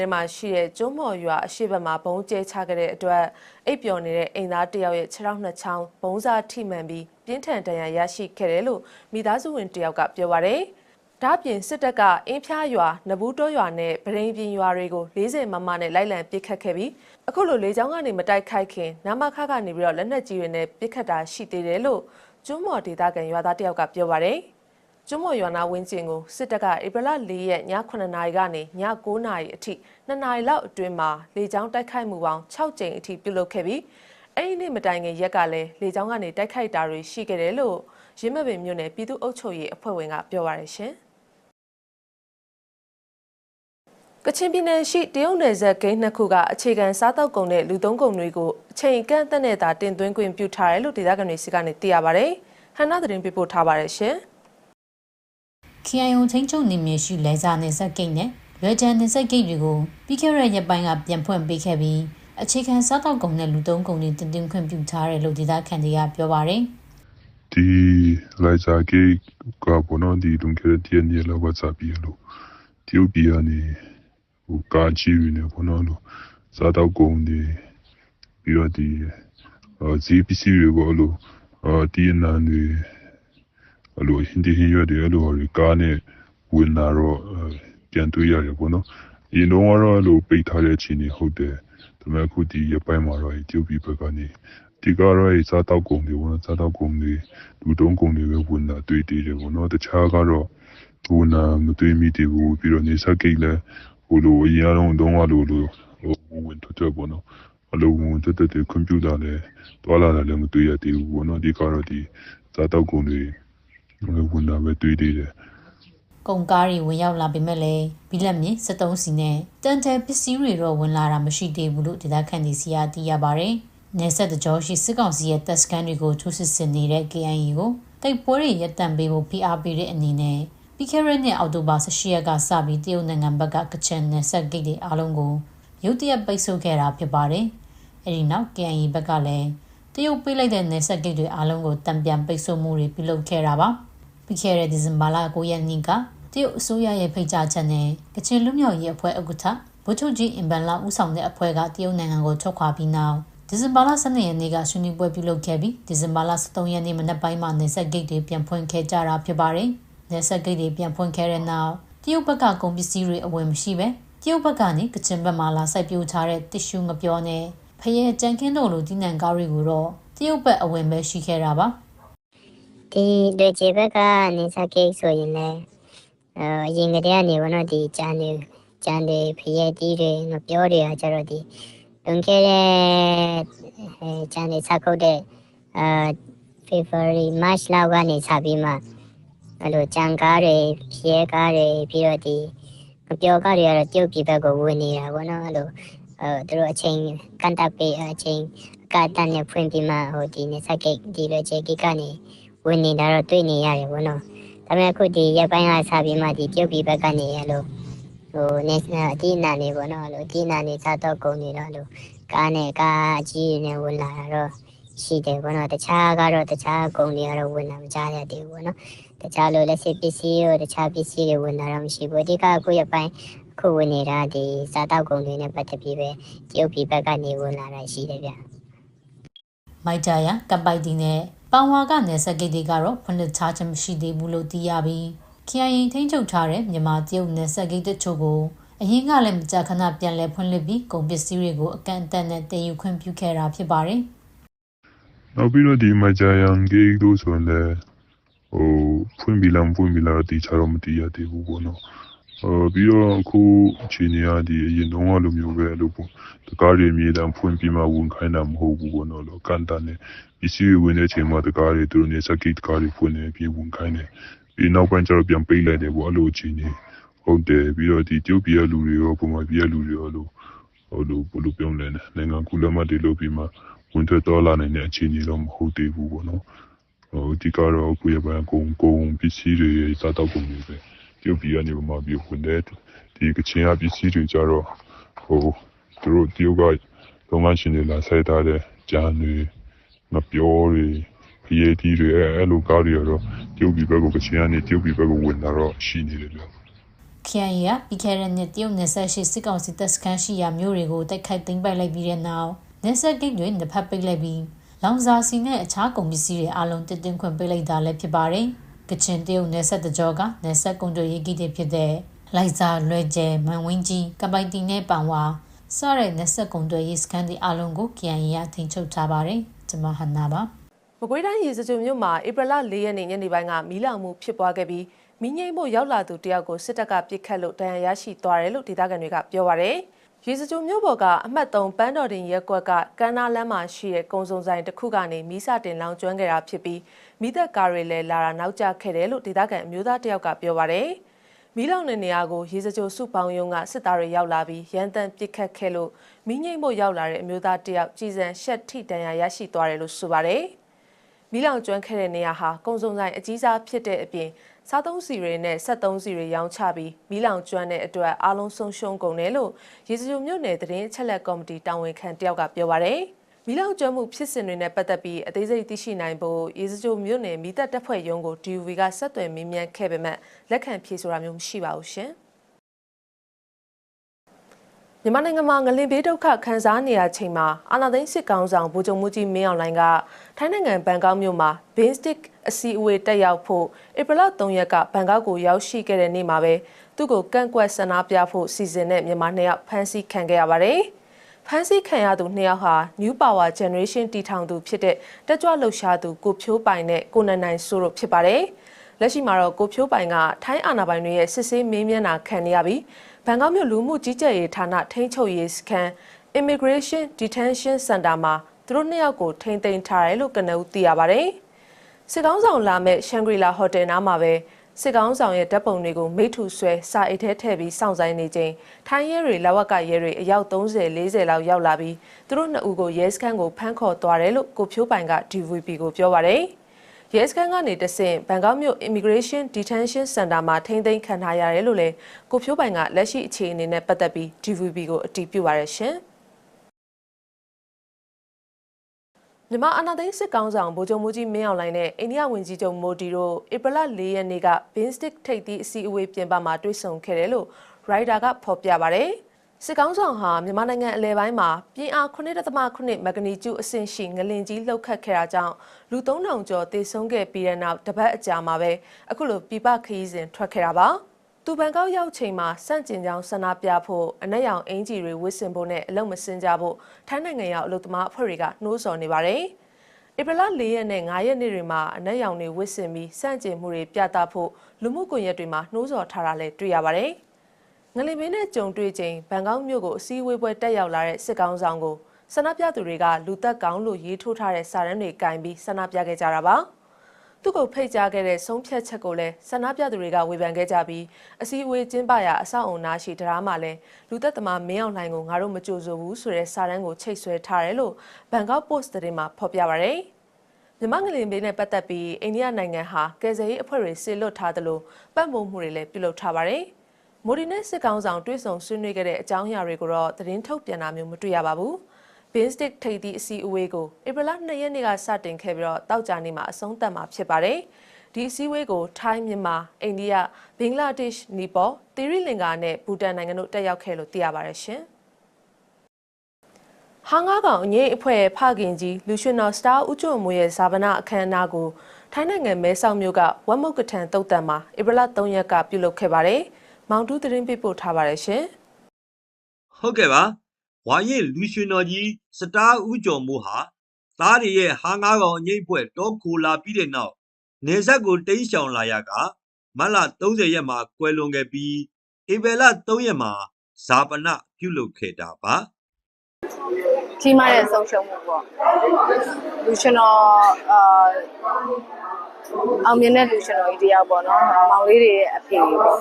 ထဲမှာရှိတဲ့ကျွန်းမော်ရွာအရှိတ်ဘက်မှာဘုံကျဲချခဲ့တဲ့အတွက်အိပ်ပျော်နေတဲ့အိမ်သားတစ်ယောက်ရဲ့ခြေထောက်နှစ်ချောင်းဘုံစားထိမှန်ပြီးပြင်းထန်ဒဏ်ရာရရှိခဲ့တယ်လို့မိသားစုဝင်တစ်ယောက်ကပြောပါရယ်။ဒါ့အပြင်စစ်တပ်ကအင်းဖျားရွာနဘူးတောရွာနဲ့ဗရင်ပြင်ရွာတွေကို40မမနဲ့လိုက်လံပစ်ခတ်ခဲ့ပြီးအခုလိုလေကြောင်းကနေမတိုက်ခိုက်ခင်နမခကနေပြီးတော့လက်နက်ကြီးတွေနဲ့ပစ်ခတ်တာရှိသေးတယ်လို့ကျွန်းမော်ဒေသခံရွာသားတစ်ယောက်ကပြောပါရယ်။ ကျွန်းမော်ရွာနာဝင်းကျင်ကိုစစ်တပ်ကဧပြီလ၄ရက်ည9နာရီကနေည9နာရီအထိ2နာရီလောက်အတွင်းမှာလေကြောင်းတိုက်ခိုက်မှုပေါင်း6ကြိမ်အထိပြုလုပ်ခဲ့ပြီးအဲ့ဒီနေ့မတိုင်ခင်ရက်ကလည်းလေကြောင်းကနေတိုက်ခိုက်တာတွေရှိခဲ့တယ်လို့ရင်းမပင်မြို့နယ်ပြည်သူ့အုပ်ချုပ်ရေးအဖွဲ့ဝင်ကပြောပါရရှင်။ကချင်ပြည်နယ်ရှိတရုတ်နယ်စပ်ဂိမ်းနှစ်ခုကအခြေခံစားတောက်ကုန်တဲ့လူသုံးကုန်တွေကိုအချိန်အကန့်အသတ်နဲ့သာတင်သွင်းခွင့်ပြုထားတယ်လို့ဒေသခံတွေစီကနေသိရပါဗျ။ဟန်နာသတင်းပေးပို့ထားပါရရှင်။ KIO ချင်းချုပ်နေမြေရှိလဲစာနယ်စပ်ဂိတ်နဲ့လွယ်ဂျန်နယ်စပ်ဂိတ်တွေကိုပြီးခဲ့တဲ့ရက်ပိုင်းကပြန်ဖွင့်ပေးခဲ့ပြီးအခြေခံစားတောက်ကုန်နဲ့လူသုံးကုန်တွေတင်သွင်းခွင့်ပြုထားတယ်လို့ဒေသခံတွေကပြောပါရယ်ဒီလိုက်စားကေကဘောနော်ဒီလုံခဲ့တဲ့နေလောက်ဝတ်စာပြီးလို့တရုတ်ပြည်ကနေဟိုကာချီရနေဘောနော်လို့စားတော့ကုန်ဒီပြီးတော့ဒီအာဇီပစ္စည်းတွေဘောလို့အာဒီနန်တွေ အလိုဟင်ဒီဟင်ရတယ်အလိုကားနဲ့ဝင်လာတော့ပြန်တွေ့ရတယ်ဘောနော်ဒီလုံးဝတော့လို့ပိတ်ထားတဲ့အခြေအနေဟုတ်တယ်ဒါပေမဲ့အခုဒီရပိုင်းမှာတော့တရုတ်ပြည်ဘက်ကနေဒီကတော့အဲစားတောက်ကုန်တွေဘောနော်စားတောက်ကုန်တွေလူတုံးကုန်တွေပဲဝင်တာတွေ့သေးတယ်ဘောနော်တခြားကတော့ဝင်တာမတွေ့မိသေးဘူးပြီးတော့နေဆက်ကိတ်လည်းဟိုလိုအရင်အလုံးတုံးကလိုလိုဟိုဝင်ထွက်ထွက်ဘောနော်အလုံးဝင်တက်တက်ကွန်ပျူတာလည်းတွာလာတာလည်းမတွေ့ရသေးဘူးဘောနော်ဒီကတော့ဒီစားတောက်ကုန်တွေ ဝင်တာပဲတွေ့သေးတယ်ကုန်ကားတွေဝင်ရောက်လာပေမဲ့လည်းဘီလက်မြင့်73စီနဲ့တန်တယ်ပစ္စည်းတွေတော့ဝင်လာတာမရှိသေးဘူးလို့ဒေသခံတွေစီကသိရပါဗျ။နယ်ဆက်တကြောရှိစစ်ကောင်စီရဲ့တပ်စခန်းတွေကိုထိုးစစ်ဆင်နေတဲ့ KIA ကိုတိုက်ပွဲတွေရပ်တန့်ပေးဖို့ဖိအားပေးတဲ့အနေနဲ့ပြီးခဲ့တဲ့နှစ်အောက်တိုဘာ18ရက်ကစပြီးတရုတ်နိုင်ငံဘက်ကကချင်နယ်ဆက်ဂိတ်တွေအားလုံးကိုရုတ်တရက်ပိတ်ဆို့ခဲ့တာဖြစ်ပါတယ်။အဲဒီနောက် KIA ဘက်ကလည်းတရုတ်ပေးလိုက်တဲ့နယ်ဆက်ဂိတ်တွေအားလုံးကိုတံပြန်ပိတ်ဆို့မှုတွေပြုလုပ်ခဲ့တာပါ။ ပြီးခဲ့တဲ့ဒီဇင်ဘာလ9ရက်နေ့ကတရုတ်အစိုးရရဲ့ဖိတ်ကြားချက်နဲ့ကချင်လူမျိုးရေးအဖွဲ့ဥက္ကဋ္ဌဗိုလ်ချုပ်ကြီးအင်ဘန်လာဦးဆောင်တဲ့အဖွဲ့ကတရုတ်နိုင်ငံကိုထွက်ခွာပြီးနောက်ဒီဇင်ဘာလ12ရက်နေ့ကဆွေးနွေးပွဲပြုလုပ်ခဲ့ပြီးဒီဇင်ဘာလ13ရက်နေ့မနက်ပိုင်းမှာနေဆက်ဂိတ်တွေပြန်ဖွင့်ခဲ့ကြတာဖြစ်ပါတယ်။နေဆက်ဂိတ်တွေပြန်ဖွင့်ခဲ့တဲ့နောက်တရုတ်ဘက်ကကုန်ပစ္စည်းတွေအဝင်မရှိပဲတရုတ်ဘက်ကနေကချင်ဘက်မှာလာစိုက်ပျိုးထားတဲ့တစ်ရှူငပြောနဲ့ဖရဲကြံခင်းတို့လိုဒီနံကားတွေကိုတော့တရုတ်ဘက်အဝင်ပဲရှိခဲ့တာပါ။ ဒီလွေကျေဘက်ကနေစကိတ်ဆိုရင်လည်းအဲအရင်ကတည်းကနေဘောနော်ဒီကြံတွေကြံတွေဖရဲတီးတွေငပြောတွေကကျတော့ဒီလွန်ခဲ့တဲ့အဲကြံတွေစခုတ်တဲ့အာ February March လောက်ကနေစပြီးမှအဲ့လိုကြံကားတွေဖရဲကားတွေပြီးတော့ဒီငပြောကားတွေကတော့ပြုတ်ပြည်ဘက်ကိုဝင်နေတာဘောနော်အဲ့လိုအဲသူတို့အချိန်ကန်တပ်ပေးအချိန်အကတန်နဲ့ဖွင့်ပြီးမှဟိုဒီနေစကိတ်ဒီလွေကျေကိတ်ကနေ ဝင်နေတာတော့တွေ့နေရတယ်ဗောနော်ဒါပေမဲ့အခုဒီရက်ပိုင်းကစပြီးမှဒီပြုတ်ပြီးဘက်ကနေရလို့ဟိုနေအတိအနာနေဗောနော်လို့အတိအနာနေစားတော့ကုန်နေတော့လို့ကားနဲ့ကားအကြီးတွေနဲ့ဝင်လာတာတော့ရှိတယ်ဗောနော်တခြားကတော့တခြားကုန်တွေကတော့ဝင်လာမကြရသေးဘူးဗောနော်တခြားလို့လက်ရှိပစ္စည်းရောတခြားပစ္စည်းတွေဝင်လာတော့မရှိဘူးအဓိကအခုရက်ပိုင်းအခုဝင်နေတာဒီစားတော့ကုန်တွေနဲ့ပတ်သက်ပြီးပဲပြုတ်ပြီးဘက်ကနေဝင်လာတာရှိတယ်ဗျမိုက်ကြရကပ်ပိုက်တီနဲ့ ပန်ဝါကနယ်စပ်ဂိတ်တွေကတော့ဖွင့်လှစ်ထားခြင်းမရှိသေးဘူးလို့သိရပြီး KIA ထိန်းချုပ်ထားတဲ့မြန်မာတရုတ်နယ်စပ်ဂိတ်တချို့ကိုအရင်ကလည်းမကြာခဏပြန်လည်ဖွင့်လှစ်ပြီးကုန်ပစ္စည်းတွေကိုအကန့်အသတ်နဲ့တည်ယူခွင့်ပြုခဲ့တာဖြစ်ပါတယ်နောက်ပြီးတော့ဒီမကြာယန်ဂိတ်တို့ဆိုရင်လည်းဟိုဖွင့်ပြီးလားမဖွင့်ပြီးလားတော့ဒီချတော့မတည်ရသေးဘူးပေါ့နော် ဟိုပြီးတော့အခုအချိန်ကြီးကဒီအရင်တုန်းကလိုမျိုးပဲလို့ပေါ့တကားတွေမြေတံဖွင့်ပြီးမှဝင်ခိုင်းတာမဟုတ်ဘူးပေါ့နော်လို့ကန်တန်နဲ့ပစ္စည်းတွေဝင်တဲ့အချိန်မှာတကားတွေသူတို့နေစကိတ်တကားတွေဖွင့်နေပြီးဝင်ခိုင်းတယ်ပြီးနောက်ပိုင်းကျတော့ပြန်ပိတ်လိုက်တယ်ပေါ့အဲ့လိုအချိန်ကြီးဟုတ်တယ်ပြီးတော့ဒီကျုပ်ပြည်ကလူတွေရောပုံမှန်ပြည်ကလူတွေရောလို့ဟိုလိုဘယ်လိုပြောမလဲနိုင်ငံကူလမတ်တွေလို့ပြီးမှဝင်ထွက်တော်လာနိုင်တဲ့အခြေအနေတော့မဟုတ်သေးဘူးပေါ့နော်ဟိုဒီကတော့အခုရပန်ကုံကုံပစ္စည်းတွေစားတော့ကုန်တွေပဲ ပြုတ်ပြီးကနေမှပြီးဝင်တဲ့ဒီကချင်အပစ္စည်းတွေကြတော့ဟိုသူတို့တရုတ်ကလုပ်ငန်းရှင်တွေလာဆက်ထားတဲ့ဂျန်တွေမပြောတွေဖီးတီတွေအဲအဲ့လိုကားတွေကတော့တရုတ်ပြည်ဘက်ကကချင်ကနေတရုတ်ပြည်ဘက်ကဝင်လာတော့ရှိနေတယ်လို့ KIA ကပြီးခဲ့တဲ့နှစ်တရုတ်နယ်စပ်ရှိစစ်ကောင်စီတပ်စခန်းရှိရာမြို့တွေကိုတိုက်ခိုက်သိမ်းပိုက်လိုက်ပြီးတဲ့နောက်နယ်စပ်ဂိတ်တွေနှစ်ဖက်ပိတ်လိုက်ပြီးလောင်စာစီနဲ့အခြားကုန်ပစ္စည်းတွေအလုံးတစ်တင်ခွင့်ပိတ်လိုက်တာလည်းဖြစ်ပါတယ်။ ကချင်တရုတ်နယ်စပ်တကြောကနယ်စပ်ကုန်တွေရေးဂိတ်တွေဖြစ်တဲ့လိုက်စာလွယ်ကျဲမန်ဝင်းကြီးကပိုင်တီနဲ့ပန်ဝါစတဲ့နယ်စပ်ကုန်တွေရေးစခန်းတွေအလုံးကို KIA ကထိန်းချုပ်ထားပါတယ်။ကျွန်မဟန်နာပါမကွေးတိုင်းရေစကြိုမြို့မှာဧပြီလ၄ရက်နေ့ညနေပိုင်းကမီးလောင်မှုဖြစ်ပွားခဲ့ပြီးမီးငိမ့်မှုရောက်လာသူတယောက်ကိုစစ်တပ်ကပစ်ခတ်လို့ဒဏ်ရာရရှိသွားတယ်လို့ဒေသခံတွေကပြောပါရယ် ရေစကြိုမြို့ပေါ်ကအမှတ်3ပန်းတော်တင်ရက်ကွက်ကကမ်းနားလမ်းမှာရှိတဲ့ကုံစုံဆိုင်တစ်ခုကနေမီးစတင်လောင်ကျွမ်းခဲ့တာဖြစ်ပြီးမိသက်ကားတွေလည်းလာတာနောက်ကျခဲ့တယ်လို့ဒေသခံအမျိုးသားတယောက်ကပြောပါရယ်မီးလောင်တဲ့နေရာကိုရေစကြိုစုပေါင်းယုံကစစ်သားတွေရောက်လာပြီးရန်တမ်းပစ်ခတ်ခဲ့လို့မီးငိမ့်မှုရောက်လာတဲ့အမျိုးသားတယောက်ကြီးစံရှက်ထိတန်ရာရရှိသွားတယ်လို့ဆိုပါရယ်မီးလောင်ကျွမ်းခဲ့တဲ့နေရာဟာကုံစုံဆိုင်အကြီးစားဖြစ်တဲ့အပြင် စားသုံးစီတွေနဲ့ဆက်သုံးစီတွေရောင်းချပြီးမီးလောင်ကျွမ်းတဲ့အတွက်အားလုံးဆုံးရှုံးကုန်တယ်လို့ရေစကြိုမြို့နယ်သတင်းအချက်လက်ကော်မတီတာဝန်ခံတယောက်ကပြောပါရယ်မီးလောင်ကျွမ်းမှုဖြစ်စဉ်တွေနဲ့ပတ်သက်ပြီးအသေးစိတ်သိရှိနိုင်ဖို့ရေစကြိုမြို့နယ်မိသက်တပ်ဖွဲ့ရုံးကို DUV ကဆက်သွယ်မေးမြန်းခဲ့ပေမဲ့လက်ခံဖြေဆိုတာမျိုးမရှိပါဘူးရှင် မြန်မာနိုင်ငံမှာငလင်ဘေးဒုက္ခခံစားနေရချိန်မှာအာနာသိန်းစစ်ကောင်ဆောင်ဗိုလ်ချုပ်မှုကြီးမင်းအောင်လှိုင်ကထိုင်းနိုင်ငံဘန်ကောက်မြို့မှာ Binstic အစည်းအဝေးတက်ရောက်ဖို့ဧပြီလ3ရက်ကဘန်ကောက်ကိုရောက်ရှိခဲ့တဲ့နေ့မှာပဲသူ့ကိုကန့်ကွက်ဆန္ဒပြဖို့စီစဉ်တဲ့မြန်မာနှစ်ယောက်ဖမ်းဆီးခံခဲ့ရပါတယ်။ဖမ်းဆီးခံရသူနှစ်ယောက်ဟာ New Power Generation တီထောင်သူဖြစ်တဲ့တက်ကြွလှုပ်ရှားသူကိုဖြိုးပိုင်နဲ့ကိုနန်နိုင်ဆိုတို့ဖြစ်ပါတယ်။လက်ရှိမှာတော့ကိုဖြိုးပိုင်ကထိုင်းအာဏာပိုင်တွေရဲ့စစ်ဆေးမေးမြန်းတာခံနေရပြီး ဘန်ကောက်မြို့လူမှုကြီးကြပ်ရေးဌာနထိန်းချုပ်ရေးစခန်း Immigration Detention Center မှာသူတို့နှစ်ယောက်ကိုထိန်းသိမ်းထားတယ်လို့ကနဦးသိရပါတယ်။စစ်ကောင်းဆောင်လာမဲ့ရှန်ဂရီလာဟိုတယ်နားမှာပဲစစ်ကောင်းဆောင်ရဲ့ဓာတ်ပုံတွေကိုမိထုဆွဲစာအိတ်ထဲထည့်ပြီးစောင့်ဆိုင်နေချိန်ထိုင်းရဲတွေလဝက်ကရဲတွေအယောက်30 40လောက်ရောက်လာပြီးသူတို့နှစ်ဦးကိုရဲစခန်းကိုဖမ်းခေါ်သွားတယ်လို့ကိုဖြိုးပိုင်က DVB ကိုပြောပါတယ်။ ရဲစခန်းကနေတဆင့်ဘန်ကောက်မြို့ Immigration Detention Center မှာထိန်းသိမ်းခံထားရတယ်လို့လည်းကိုဖြိုးပိုင်ကလက်ရှိအခြေအနေနဲ့ပတ်သက်ပြီး DVB ကိုအတည်ပြုပါရရှင်။မြန်မာအာဏာသိမ်းစစ်ကောင်ဆောင်ဗိုလ်ချုပ်မှုကြီးမင်းအောင်လှိုင်နဲ့အိန္ဒိယဝန်ကြီးချုပ်မိုဒီတို့ဧပြီလ၄ရက်နေ့က Binstic ထိပ်သီးအစည်းအဝေးပြင်ပမှာတွေ့ဆုံခဲ့တယ်လို့ Rider ကဖော်ပြပါဗျ။ စစ်ကောင်ဆောင်ဟာမြန်မာနိုင်ငံအလဲပိုင်းမှာပြင်းအား9.8မဂနီကျူအဆင့်ရှိငလင်ကြီးလှုပ်ခတ်ခဲ့တာကြောင့်လူ3000ကျော်သေဆုံးခဲ့ပြီးတဲ့နောက်တပတ်အကြာမှာပဲအခုလိုပြပခရီးစဉ်ထွက်ခဲ့တာပါ။သူဘန်ကောက်ရောက်ချိန်မှာစန့်ကျင်ကြောင်းဆန္ဒပြဖို့အနက်ရောင်အင်ဂျီတွေဝစ်ဆင်ဖို့နဲ့အလုံးမစင်ကြဖို့ထိုင်းနိုင်ငံရောက်အလုပ်သမားအဖွဲ့တွေကနှိုးဆော်နေပါတယ်။ဧပြီလ၄ရက်နဲ့၅ရက်နေ့တွေမှာအနက်ရောင်တွေဝစ်ဆင်ပြီးစန့်ကျင်မှုတွေပြသဖို့လူမှုကွန်ရက်တွေမှာနှိုးဆော်ထားတာလည်းတွေ့ရပါတယ်။ ငလင်မင်းနဲ့ကြုံတွေ့ချိန်ဘန်ကောက်မြို့ကိုအစည်းအဝေးပွဲတက်ရောက်လာတဲ့စစ်ကောင်ဆောင်ကိုဆန္ဒပြသူတွေကလူသက်ကောင်းလို့ရေးထိုးထားတဲ့စာရန်တွေကင်ပြီးဆန္ဒပြခဲ့ကြတာပါ။သူ့ကိုဖိတ်ကြားခဲ့တဲ့ဆုံးဖြတ်ချက်ကိုလည်းဆန္ဒပြသူတွေကဝေဖန်ခဲ့ကြပြီးအစည်းအဝေးကျင်းပရာအဆောက်အုံနာရှိတရားမှာလည်းလူသက်သမားမင်းအောင်လှိုင်ကိုငါတို့မကြိုဆိုဘူးဆိုတဲ့စာရန်ကိုချိတ်ဆွဲထားတယ်လို့ဘန်ကောက်ပို့စ်သတင်းမှာဖော်ပြပါရယ်မြမငလင်ဘေးနဲ့ပတ်သက်ပြီးအိန္ဒိယနိုင်ငံဟာကယ်ဆယ်ရေးအဖွဲ့တွေဆီလွတ်ထားသလိုပတ်မိုးမှုတွေလည်းပြုလုပ်ထားပါတယ်။ မိုဒီနဲ့စစ်ကောင်ဆောင်တွဲဆုံဆွေးနွေးခဲ့တဲ့အကြောင်းအရာတွေကိုတော့သတင်းထုတ်ပြန်တာမျိုးမတွေ့ရပါဘူး။ Binstic ထိပ်သီးအစည်းအဝေးကိုဧပြီလ2ရက်နေ့ကစတင်ခဲ့ပြီးတော့တောက်ကြနေ့မှာအဆုံးသတ်မှာဖြစ်ပါတယ်။ဒီအစည်းအဝေးကိုထိုင်းမြန်မာအိန္ဒိယဘင်္ဂလားဒေ့ရှ်နီပေါ်သီရိလင်္ကာနဲ့ဘူတန်နိုင်ငံတို့တက်ရောက်ခဲ့လို့သိရပါတယ်ရှင်။ဟာငါးကောင်အငိမ့်အဖွဲ့ဖခင်ကြီးလူရှင်တော်စတားဦးကျွန်းမွေရဲ့ဇာပနာအခမ်းအနားကိုထိုင်းနိုင်ငံမဲဆောက်မြို့ကဝမ်မုတ်ကထန်တုတ်တန်မှာဧပြီလ3ရက်ကပြုလုပ်ခဲ့ပါတယ်။ မောင်တူးသတင်းပေးပို့ထားပါတယ်ရှင်။ဟုတ်ကဲ့ပါဝါရင်လူရှင်တော်ကြီးစတားဦးကျော်မိုးဟာသားရရဲ့ဟာငါးကောင်အငိမ့်ဖွဲ့တောခိုလာပြီးတဲ့နောက်နေဆက်ကိုတိမ်းရှောင်လာရကမတ်လ30ရက်မှာကွယ်လွန်ခဲ့ပြီးဧပြီလ3ရက်မှာဇာပနပြုလုပ်ခဲ့တာပါကြီးမားတဲ့ဆုံးရှုံးမှုပေါ့လူရှင်တော်အာ အောင်မြင်တဲ့လူရှင်တော်ကြီးတယောက်ပေါ့နော်မောင်လေးတွေရဲ့အဖေပေါ့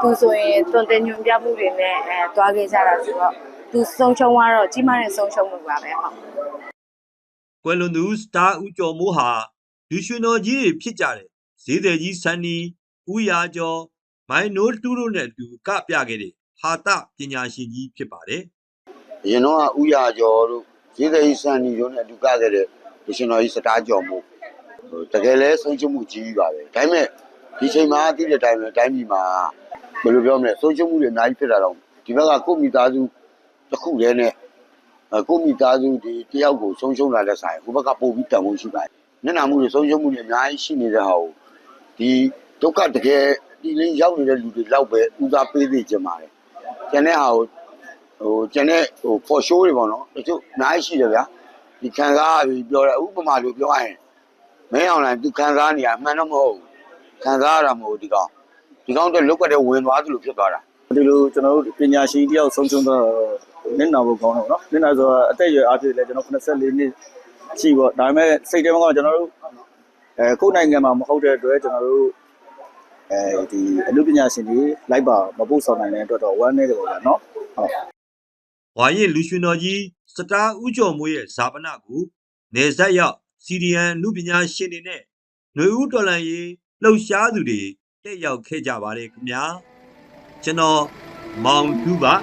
သူဆိုရင်တွန်တင်ညွန်ပြမှုတွေနဲ့အဲတွားခဲ့ကြတာဆိုတော့သူဆုံးရှုံးသွားတော့ကြီးမားတဲ့ဆုံးရှုံးမှုပါပဲဟုတ်ကွယ်လွန်သူစတားဦးကျော်မိုးဟာလူရှင်တော်ကြီးတွေဖြစ်ကြတယ်ဈေးသည်ကြီးစန္နီဦးရာကျော်မိုင်နိုးတူးတို့နဲ့အတူကပြခဲ့တဲ့ဟာတပညာရှင်ကြီးဖြစ်ပါတယ်အရင်တော့ကဥရကျော်တို့ဈေးသည်စံနီတို့နဲ့အတူကခဲ့တဲ့လူရှင်တော်ကြီးစတားကျော်မို့ဟို တကယ်လဲဆုံးချမှုကြီးပါပဲဒါပေမဲ့ဒီချိန်မှာသိတဲ့အတိုင်းပဲတိုင်းပြည်မှာဘယ်လိုပြောမလဲဆုံးရှုံးမှုတွေအများကြီးဖြစ်တာတော့ဒီဘက်ကကိုယ့်မိသားစုတစ်ခုတည်းနဲ့အဲကိုယ့်မိသားစုဒီတယောက်ကိုဆုံးရှုံးလာတဲ့ဆိုင်ဟိုဘက်ကပို့ပြီးတန်ဖို့ရှိပါတယ်မျက်နှာမှုတွေဆုံးရှုံးမှုတွေအများကြီးရှိနေတဲ့ဟာကိုဒီဒုက္ခတကယ်ဒီလင်းရောက်နေတဲ့လူတွေလောက်ပဲဦးစားပေးသိချင်ပါတယ်ကျန်တဲ့ဟာကိုဟိုကျန်တဲ့ဟို for show တွေပေါ့နော်တချို့အများကြီးရှိတယ်ဗျာဒီခံစားပြီးပြောတယ်ဥပမာလိုပြောရရင် မင်းအောင်လိုင်းသူခံစားနေရမှန်တော့မဟုတ်ဘူးခံစားရတာမဟုတ်ဘူးဒီကောင်ဒီကောင်တော့လုတ်ကတဲ့ဝင်သွားသလိုဖြစ်သွားတာဒီလိုကျွန်တော်တို့ပညာရှင်တယောက်ဆုံးရှုံးတော့နင့်နာဖို့ကောင်းတော့နော်နင့်နာဆိုတော့အသက်အရွယ်အားဖြင့်လည်းကျွန်တော်84နှစ်ရှိပေါ့ဒါပေမဲ့စိတ်ထဲမှာကျွန်တော်တို့အဲကိုယ်နိုင်ငံမှာမဟုတ်တဲ့အတွက်ကျွန်တော်တို့အဲဒီအမှုပညာရှင်တွေလိုက်ပါမပို့ဆောင်နိုင်တဲ့အတွက်တော့ဝမ်းနေတယ်ပေါ့ဗျာနော်ဟုတ်ဝါရင်လူရွှေတော်ကြီးစတားဦးကျော်မိုးရဲ့ဇာပနကိုနေဆက်ရောက် စီဒီအန်လူပညာရှင်တွေနဲ့ຫນွေဦးတော်လန်ရေးလှုပ်ရှားသူတွေတက်ရောက်ခဲ့ကြပါတယ်ခင်ဗျာကျွန်တော်မောင်သူပါ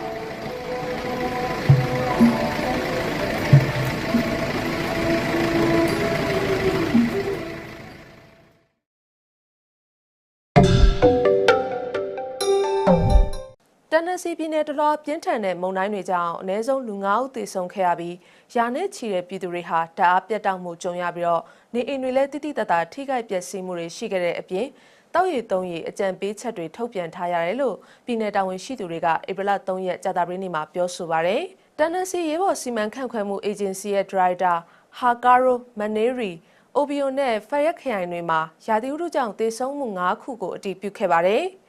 န်နစီပြည်နယ်တော်တော်ပြင်းထန်တဲ့မုန်တိုင်းတွေကြောင့်အ ਨੇ ဆုံးလူ9ဦးသေဆုံးခဲ့ရပြီးရာနဲ့ချီတဲ့ပြည်သူတွေဟာတအားပြတ်တောက်မှုကြုံရပြီးတော့နေအိမ်တွေလည်းတိတိတတ်တာထိခိုက်ပျက်စီးမှုတွေရှိခဲ့တဲ့အပြင်တောက်ရည်သုံးရည်အကြံပေးချက်တွေထုတ်ပြန်ထားရတယ်လို့ပြည်내တာဝန်ရှိသူတွေကဧပြီလ3ရက်ကြာသပတေးနေ့မှာပြောဆိုပါရယ်တန်နစီရေဘော်စီမံခန့်ခွဲမှုအေဂျင်စီရဲ့ဒရိုက်တာဟာကာရိုမန်နေရီ OBO နဲ့ဖရက်ခရိုင်တွေမှာရာသီဥတုကြောင့်သေဆုံးမှု9ခုကိုအတည်ပြုခဲ့ပါတယ်။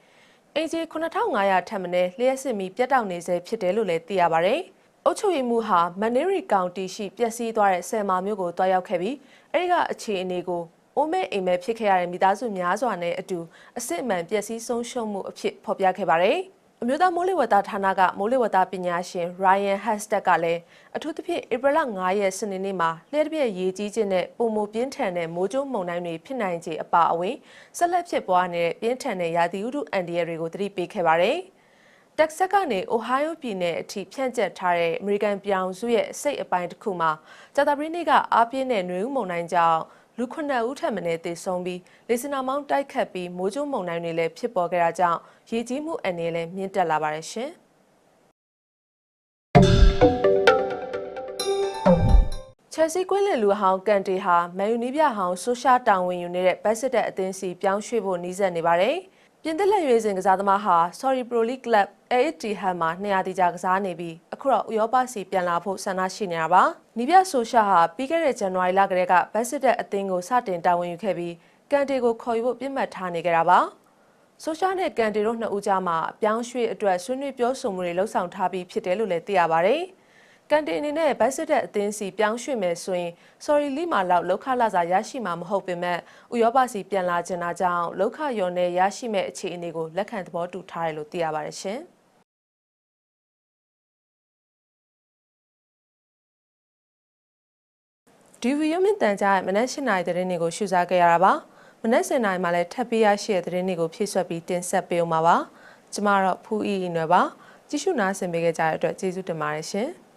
အင်ဂျီ9500ထပ်မံလျှက်စစ်မီပြတ်တောက်နေစေဖြစ်တယ်လို့လည်းသိရပါဗျ။အုတ်ချုပ်ရည်မှုဟာမန်နေရီကောင်တီရှိပျက်စီးသွားတဲ့ဆယ်မာမျိုးကိုတွားရောက်ခဲ့ပြီးအဲဒီကအခြေအနေကိုအိုးမဲအိမ်မဲဖြစ်ခဲ့ရတဲ့မိသားစုများစွာနဲ့အတူအစစ်အမှန်ပျက်စီးဆုံးရှုံးမှုအဖြစ်ဖော်ပြခဲ့ပါတယ်။ အမျိုးသားမိုးလေဝသဌာနကမိုးလေဝသပညာရှင် Ryan Hastad ကလည်းအထူးသဖြင့်ဧပြီလ9ရက်စနေနေ့မှာလျှက်တစ်ပြက်ရေးကြီးခြင်းနဲ့ပုံမပြင်းထန်တဲ့မိုးကြိုးမုန်တိုင်းတွေဖြစ်နိုင်ခြေအပါအဝင်ဆက်လက်ဖြစ်ပွားနေတဲ့ပြင်းထန်တဲ့ရာသီဥတုအန်ဒီရတွေကိုသတိပေးခဲ့ပါတယ်။တက်ဆက်ကနေအိုဟိုင်းယိုပြည်နယ်အထိဖြန့်ကျက်ထားတဲ့အမေရိကန်ပြောင်စုရဲ့အစိတ်အပိုင်းတစ်ခုမှာကြာသပတေးနေ့ကအားပြင်းတဲ့နှွေဦးမုန်တိုင်းကြောင့် လူခုနှစ်ဦးထပ်မံသေဆုံးပြီးလေစနာမောင်းတိုက်ခတ်ပြီးမိုးကြိုးမုန်တိုင်းတွေလည်းဖြစ်ပေါ်ခဲ့တာကြောင့်ရေကြီးမှုအနေနဲ့လည်းမြင့်တက်လာပါတယ်ရှင်။ Chelsea ကွင်းလင်လူဟောင်းကန်တီဟာမန်ယူနီးပြဟောင်းဆိုရှာတာဝန်ယူနေတဲ့ဘတ်စစ်တပ်အသင်းစီပြောင်းရွှေ့ဖို့နှီးစပ်နေပါတယ်။ ပြင်သစ်လက်ရွေးစင်ကစားသမားဟာ Sorry Pro League Club AETHAM မှာ200တိကျကစားနေပြီးအခုတော့ဥရောပစီပြန်လာဖို့ဆန္ဒရှိနေတာပါ။နီးပြဆိုရှာဟာပြီးခဲ့တဲ့ဇန်နဝါရီလကတည်းကဘတ်စစ်တပ်အသင်းကိုစတင်တာဝန်ယူခဲ့ပြီးကန်တီကိုခေါ်ယူဖို့ပြစ်မှတ်ထားနေကြတာပါ။ဆိုရှာနဲ့ကန်တီတို့နှစ်ဦးကြားမှာအပြောင်းရွှေ့အတွက်ဆွေးနွေးပြောဆိုမှုတွေလှုပ်ဆောင်ထားပြီးဖြစ်တယ်လို့လည်းသိရပါတယ်။ ကန်တီအနေနဲ့ဘတ်စစ်တပ်အသင်းစီပြောင်းရွှေ့မယ်ဆိုရင် sorry လီမာလောက်လောက်ခလာစာရရှိမှာမဟုတ်ပေမဲ့ဥရောပစီပြန်လာခြင်းအကြောင်းလောက်ခရော်နဲ့ရရှိမဲ့အခြေအနေကိုလက်ခံသဘောတူထားတယ်လို့သိရပါတယ်ရှင်။ဒီဗီယိုမင်တန်ကြားရဲ့မနက်၈နာရီသတင်းတွေကိုရှုစားခဲ့ရတာပါမနက်7နာရီမှလည်းထပ်ပေးရရှိတဲ့သတင်းတွေကိုဖြည့်ဆွက်ပြီးတင်ဆက်ပေးအောင်ပါပါကျမတော့ဖူးအီအီနွယ်ပါကြည့်ရှုနားဆင်ပေးကြတဲ့အတွက်ကျေးဇူးတင်ပါတယ်ရှင်။